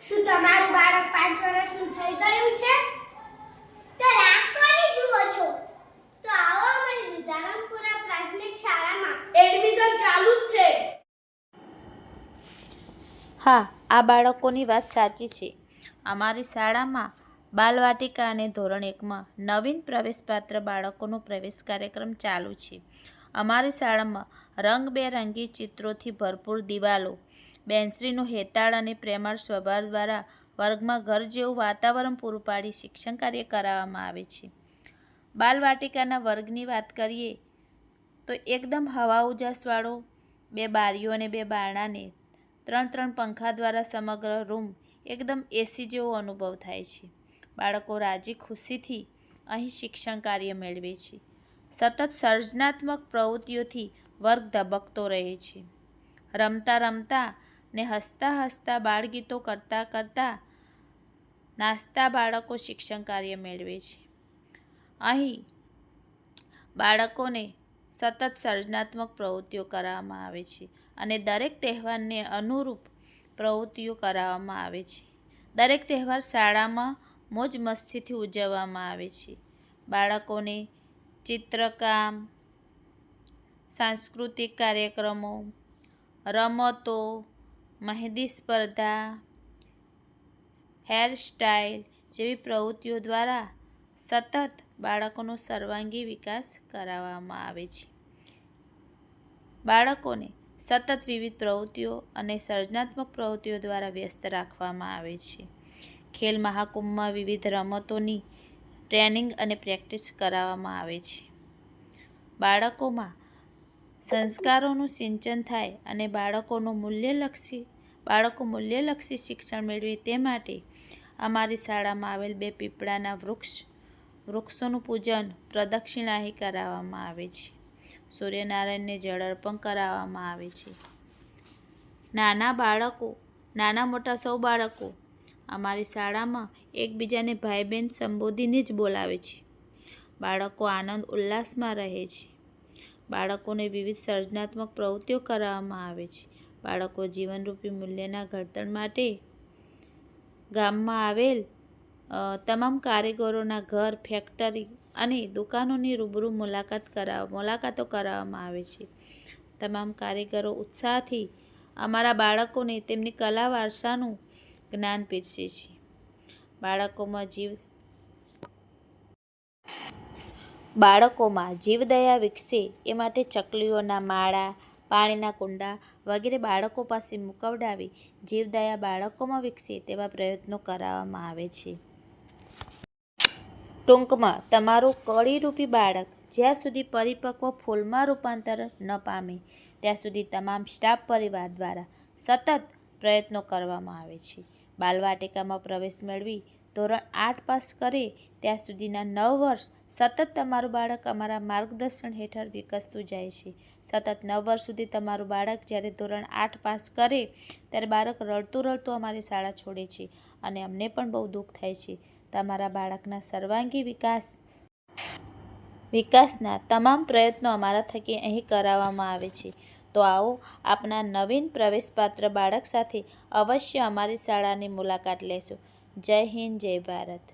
શું તમારું બાળક પાંચ વર્ષનું થઈ ગયું છે? તો રાત કોની જુઓ છો. તો આવો અમારી દુધારામપુરા પ્રાથમિક શાળામાં. એડમિશન ચાલુ જ છે. હા, આ બાળકોની વાત સાચી છે. અમારી શાળામાં બાલવાટિકા અને ધોરણ એકમાં નવીન પ્રવેશપાત્ર બાળકોનો પ્રવેશ કાર્યક્રમ ચાલુ છે. અમારી શાળામાં રંગબેરંગી ચિત્રોથી ભરપૂર દિવાલો બેન્ચરીનો હેતાળ અને પ્રેમાળ સ્વભાવ દ્વારા વર્ગમાં ઘર જેવું વાતાવરણ પૂરું પાડી શિક્ષણ કાર્ય કરાવવામાં આવે છે. બાલવાટિકાના વર્ગની વાત કરીએ તો એકદમ હવા ઉજાસવાળો, બે બારીઓ અને બે બારણાને ત્રણ ત્રણ પંખા દ્વારા સમગ્ર રૂમ એકદમ એસી જેવો અનુભવ થાય છે. બાળકો રાજી ખુશીથી અહીં શિક્ષણ કાર્ય મેળવે છે. સતત સર્જનાત્મક પ્રવૃત્તિઓથી વર્ગ ધબકતો રહે છે. રમતા રમતા ને હસતા હસતા બાળગીતો કરતાં કરતાં નાસ્તા બાળકો શિક્ષણ કાર્ય મેળવે છે. અહીં બાળકોને સતત સર્જનાત્મક પ્રવૃત્તિઓ કરાવવામાં આવે છે અને દરેક તહેવારને અનુરૂપ પ્રવૃત્તિઓ કરાવવામાં આવે છે. દરેક તહેવાર શાળામાં મોજ મસ્તીથી ઉજવવામાં આવે છે. બાળકોને ચિત્રકામ, સાંસ્કૃતિક કાર્યક્રમો, રમતો મહેંદી સ્પર્ધા, હેરસ્ટાઇલ જેવી પ્રવૃત્તિઓ દ્વારા સતત બાળકોનો સર્વાંગી વિકાસ કરાવવામાં આવે છે. બાળકોને સતત વિવિધ પ્રવૃત્તિઓ અને સર્જનાત્મક પ્રવૃત્તિઓ દ્વારા વ્યસ્ત રાખવામાં આવે છે. ખેલ મહાકુંભમાં વિવિધ રમતોની ટ્રેનિંગ અને પ્રેક્ટિસ કરાવવામાં આવે છે. બાળકોમાં સંસ્કારોનું સિંચન થાય અને બાળકોનું મૂલ્યલક્ષી, બાળકો મૂલ્યલક્ષી શિક્ષણ મેળવે તે માટે અમારી શાળામાં આવેલ બે પીપળાના વૃક્ષ, વૃક્ષોનું પૂજન પ્રદક્ષિણાહી કરાવવામાં આવે છે. સૂર્યનારાયણને જળ અર્પણ કરાવવામાં આવે છે. નાના બાળકો, નાના મોટા સૌ બાળકો અમારી શાળામાં એકબીજાને ભાઈ બહેન સંબોધીને જ બોલાવે છે. બાળકો આનંદ ઉલ્લાસમાં રહે છે. બાળકોને વિવિધ સર્જનાત્મક પ્રવૃત્તિઓ કરાવવામાં આવે છે. બાળકો જીવનરૂપી મૂલ્યના ઘડતર માટે ગામમાં આવેલ તમામ કારીગરોના ઘર, ફેક્ટરી અને દુકાનોની રૂબરૂ મુલાકાત કરાવ, મુલાકાતો કરાવવામાં આવે છે. તમામ કારીગરો ઉત્સાહથી અમારા બાળકોને તેમની કલા વારસાનું જ્ઞાન પીરસે છે. બાળકોમાં જીવ બાળકોમાં જીવદયા વિકસે એ માટે ચકલીઓના માળા, પાણીના કુંડા વગેરે બાળકો પાસે મુકવડાવી જીવદયા બાળકોમાં વિકસે તેવા પ્રયત્નો કરાવવામાં આવે છે. ટૂંકમાં, તમારું કળીરૂપી બાળક જ્યાં સુધી પરિપક્વ ફૂલમાં રૂપાંતર ન પામે, ત્યાં સુધી તમામ સ્ટાફ પરિવાર દ્વારા સતત પ્રયત્નો કરવામાં આવે છે. બાલવાટિકામાં પ્રવેશ મેળવી ધોરણ આઠ પાસ કરે ત્યાં સુધીના નવ વર્ષ સતત તમારું બાળક અમારા માર્ગદર્શન હેઠળ વિકસતું જાય છે. સતત નવ વર્ષ સુધી તમારું બાળક જ્યારે ધોરણ આઠ પાસ કરે ત્યારે બાળક રડતું રડતું અમારી શાળા છોડે છે અને અમને પણ બહુ દુઃખ થાય છે. તમારા બાળકના સર્વાંગી વિકાસ વિકાસના તમામ પ્રયત્નો અમારા થકી અહીં કરાવવામાં આવે છે. તો આવો આપના નવીન પ્રવેશપાત્ર બાળક સાથે અવશ્ય અમારી શાળાની મુલાકાત લેશો. જય હિન્દ જય ભારત.